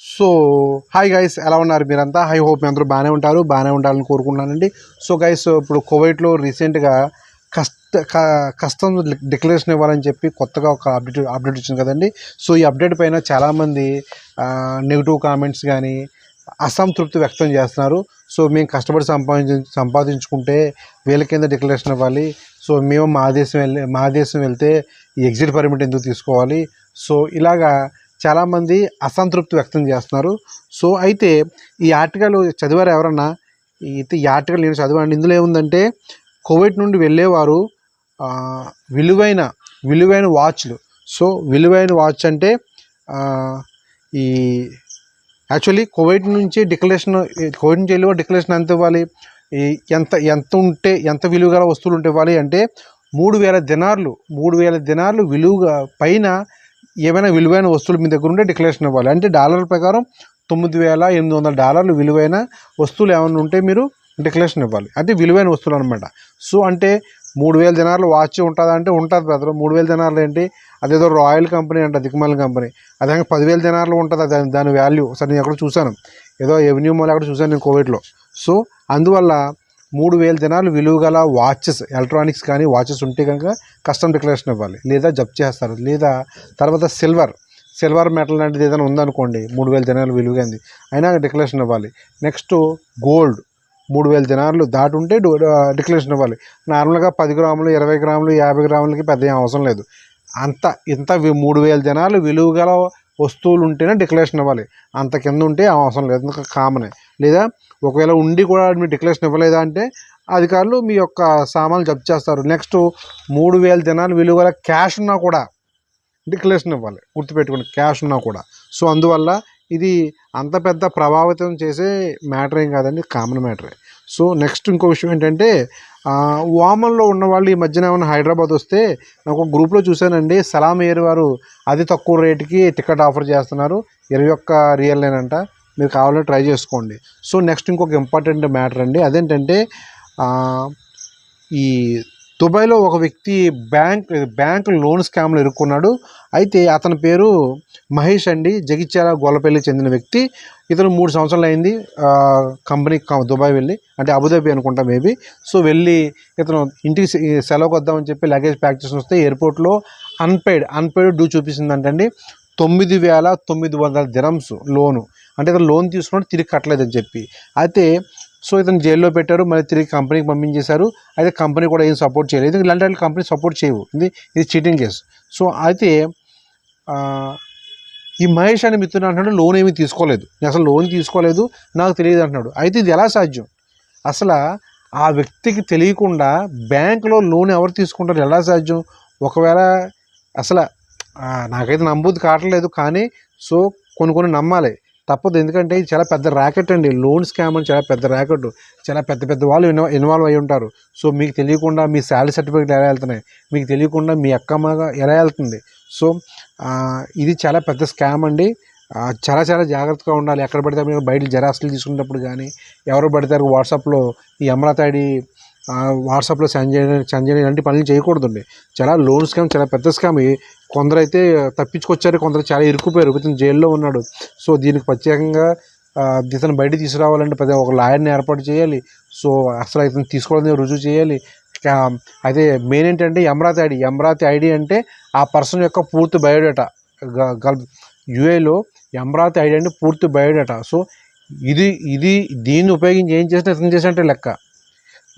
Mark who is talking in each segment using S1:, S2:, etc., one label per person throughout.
S1: So hi guys ఎలా ఉన్నారు మీరంతా? హై హోప్ మీ అందరూ బాగానే ఉంటారు బాగానే ఉండాలని కోరుకుంటున్నానండి. సో గైస్ ఇప్పుడు కువైట్లో రీసెంట్గా కష్ట క- కష్టం డిక్లరేషన్ ఇవ్వాలని చెప్పి కొత్తగా ఒక అప్డేట్ అప్డేట్ వచ్చింది కదండి. సో ఈ అప్డేట్ పైన చాలామంది నెగిటివ్ కామెంట్స్ కానీ అసంతృప్తి వ్యక్తం చేస్తున్నారు. సో మేము కష్టపడి సంపాదించు సంపాదించుకుంటే వీళ్ళ కింద డిక్లరేషన్ ఇవ్వాలి. సో మేము మా దేశం వెళ్ళి మా దేశం వెళ్తే ఈ ఎగ్జిట్ పర్మిట్ ఎందుకు తీసుకోవాలి? సో ఇలాగా చాలామంది అసంతృప్తి వ్యక్తం చేస్తున్నారు. సో అయితే ఈ ఆర్టికల్ చదివారు ఎవరన్నా? అయితే ఈ ఆర్టికల్ నేను చదివాను. ఇందులో ఏముందంటే కోవిడ్ నుండి వెళ్ళేవారు విలువైన విలువైన వాచ్లు. సో విలువైన వాచ్ అంటే ఈ యాక్చువల్లీ కోవిడ్ నుంచి డిక్లరేషన్ కోవిడ్ నుంచి వెళ్ళి డిక్లరేషన్ ఎంత ఇవ్వాలి? ఈ ఎంత ఎంత ఉంటే ఎంత విలువ గల వస్తువులు ఉంటే ఇవ్వాలి అంటే మూడు వేల దినార్లు మూడు వేల దినార్లు విలువగా పైన ఏమైనా విలువైన వస్తువులు మీ దగ్గర ఉంటే డిక్లరేషన్ ఇవ్వాలి. అంటే డాలర్ ప్రకారం తొమ్మిది వేల ఎనిమిది వందల డాలర్లు విలువైన వస్తువులు ఏమైనా ఉంటే మీరు డిక్లరేషన్ ఇవ్వాలి. అంటే విలువైన వస్తువులు అనమాట సో అంటే మూడు వేల దినార్లు వాచ్ ఉంటుందా అంటే ఉంటుంది బ్రదర్. మూడు వేల దినార్లు ఏంటి? అదేదో రాయల్ కంపెనీ అంట దిక్కుమాల కంపెనీ. అదే పదివేల దినార్లు ఉంటుంది దాని దాని వాల్యూ. సరే నేను ఎక్కడ చూశాను. ఏదో ఎవెన్యూ మాల్ అక్కడ చూశాను నేను కోవిడ్లో. సో అందువల్ల మూడు వేల దినాలు విలువ గల వాచెస్ ఎలక్ట్రానిక్స్ కానీ వాచెస్ ఉంటే కనుక కస్టమ్ డిక్లరేషన్ ఇవ్వాలి. లేదా జప్తు చేస్తారు. లేదా తర్వాత సిల్వర్ సిల్వర్ మెటల్ లాంటిది ఏదైనా ఉందనుకోండి మూడు వేల దినాలు విలువైంది అయినా డిక్లరేషన్ ఇవ్వాలి. నెక్స్ట్ గోల్డ్ మూడు వేల దినాలు దాటుంటే ఉంటే డిక్లరేషన్ ఇవ్వాలి. నార్మల్గా పది గ్రాములు ఇరవై గ్రాములు యాభై గ్రాములకి పెద్ద ఏం అవసరం లేదు. అంత ఇంత మూడు వేల దినాలు విలువ గల వస్తువులు ఉంటేనే డిక్లరేషన్ ఇవ్వాలి. అంత కింద ఉంటే అవసరం లేదు. కామనే. లేదా ఒకవేళ ఉండి కూడా మీరు డిక్లరేషన్ ఇవ్వలేదా అంటే అధికారులు మీ యొక్క సామాన్లు జప్తు చేస్తారు. నెక్స్ట్ మూడు వేల దినాలు విలువ గల క్యాష్ ఉన్నా కూడా డిక్లరేషన్ ఇవ్వాలి. గుర్తుపెట్టుకోండి క్యాష్ ఉన్నా కూడా. సో అందువల్ల ఇది అంత పెద్ద ప్రభావితం చేసే మ్యాటర్ ఏం కాదండి కామన్ మ్యాటరే. సో నెక్స్ట్ ఇంకో విషయం ఏంటంటే వామన్లో ఉన్న వాళ్ళు ఈ మధ్యన ఏమైనా హైదరాబాద్ వస్తే నాకు ఒక గ్రూప్లో చూశానండి సలాం ఎయిర్ వారు అతి తక్కువ రేటుకి టికెట్ ఆఫర్ చేస్తున్నారు. ఇరవై ఒక్క రియల్ అంట మీరు కావాలంటే ట్రై చేసుకోండి. సో నెక్స్ట్ ఇంకొక ఇంపార్టెంట్ మ్యాటర్ అండి. అదేంటంటే ఈ దుబాయ్లో ఒక వ్యక్తి బ్యాంక్ బ్యాంక్ లోన్ స్కామ్లో ఇరుక్కున్నాడు. అయితే అతని పేరు మహేష్ అండి. జగిత్యాల గొల్లపల్లి చెందిన వ్యక్తి. ఇతను మూడు సంవత్సరాలు అయింది. కంపెనీ దుబాయ్ వెళ్ళి అంటే అబుదాబి అనుకుంటా మేబీ సో వెళ్ళి ఇతను ఇంటికి సె- సెలవుకి వద్దామని చెప్పి లగేజ్ ప్యాక్ చేసి వస్తే ఎయిర్పోర్ట్లో అన్పెయిడ్ అన్పెయిడ్ డ్యూ చూపిస్తుందంటండి. తొమ్మిది వేల తొమ్మిది వందల దిరమ్స్ లోను. అంటే ఇతను లోన్ తీసుకున్నాడు తిరిగి కట్టలేదని చెప్పి. అయితే సో ఇతను జైల్లో పెట్టారు మళ్ళీ తిరిగి కంపెనీకి పంపించేశారు. అయితే కంపెనీ కూడా ఏం సపోర్ట్ చేయలేదు. ఇలాంటి వాళ్ళు కంపెనీ సపోర్ట్ చేయవు. ఇది ఇది చీటింగ్ కేసు సో అయితే ఈ మహేష్ అనే మిత్రుడు అంటున్నాడు లోన్ ఏమీ తీసుకోలేదు. నేను అసలు లోన్ తీసుకోలేదు నాకు తెలియదు అంటున్నాడు. అయితే ఇది ఎలా సాధ్యం? అసలు ఆ వ్యక్తికి తెలియకుండా బ్యాంకులో లోన్ ఎవరు తీసుకుంటారు? ఎలా సాధ్యం? ఒకవేళ అసలు నాకైతే నమ్మబుద్ధి కావట్లేదు కానీ సో కొన్ని కొన్ని నమ్మాలి. తప్పదు ఎందుకంటే ఇది చాలా పెద్ద ర్యాకెట్ అండి. లోన్ స్కామ్ అని చాలా పెద్ద ర్యాకెట్ చాలా పెద్ద పెద్ద వాళ్ళు ఇన్వా ఇన్వాల్వ్ అయి ఉంటారు. సో మీకు తెలియకుండా మీ శాలరీ సర్టిఫికేట్ ఎలా వెళ్తున్నాయి? మీకు తెలియకుండా మీ అక్కమ్మగా ఎలా వెళ్తుంది? సో ఇది చాలా పెద్ద స్కామ్ అండి. చాలా చాలా జాగ్రత్తగా ఉండాలి. ఎక్కడ పడితే మీరు బయట జెరాక్స్లు తీసుకునేటప్పుడు కానీ ఎవరు పడితే వాట్సాప్లో ఈ అమరాతాడి వాట్సాప్లో సెండ్ చేయడం సెండ్ చేయడం ఇలాంటి పనులు చేయకూడదండి. చాలా లోన్ స్కామ్ చాలా పెద్ద స్కామ్ కొందరైతే తప్పించుకొచ్చారు కొందరు చాలా ఇరుక్కుపోయారు. ఇతను జైల్లో ఉన్నాడు. సో దీనికి ప్రత్యేకంగా ఇతను బయట తీసుకురావాలంటే పెద్ద ఒక లాయర్ని ఏర్పాటు చేయాలి. సో అసలు ఇతను తీసుకోవడం రుజువు చేయాలి. అయితే మెయిన్ ఏంటంటే అమరావతి ఐడి. అమరావతి ఐడి అంటే ఆ పర్సన్ యొక్క పూర్తి బయోడేటా. గల్ యుఏలో అమరావతి ఐడి అంటే పూర్తి బయోడేటా. సో ఇది ఇది దీన్ని ఉపయోగించి ఏం చేసినా ఇతను చేసినట్టే లెక్క.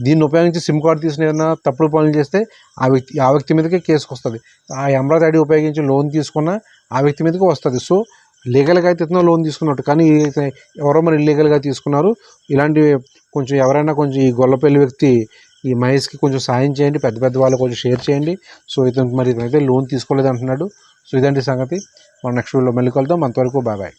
S1: దీన్ని ఉపయోగించి సిమ్ కార్డు తీసిన ఏదైనా తప్పుడు పనులు చేస్తే ఆ వ్యక్తి ఆ వ్యక్తి మీదకే కేసుకు వస్తుంది. ఆ అమరావతి ఐడి ఉపయోగించి లోన్ తీసుకున్న ఆ వ్యక్తి మీదకి వస్తుంది. సో లీగల్గా అయితే ఇతను లోన్ తీసుకున్నట్టు. కానీ ఎవరో మరి ఇల్లీగల్గా తీసుకున్నారు. ఇలాంటి కొంచెం ఎవరైనా కొంచెం ఈ గొల్లపల్లి వ్యక్తి ఈ మహేష్కి కొంచెం సాయం చేయండి. పెద్ద పెద్ద వాళ్ళు కొంచెం షేర్ చేయండి. సో ఇతను మరి ఇతనైతే లోన్ తీసుకోలేదు అంటున్నాడు సో ఇదండి సంగతి. మనం నెక్స్ట్ వీడియోలో మళ్ళీ కలుద్దాం. అంతవరకు బాబాయ్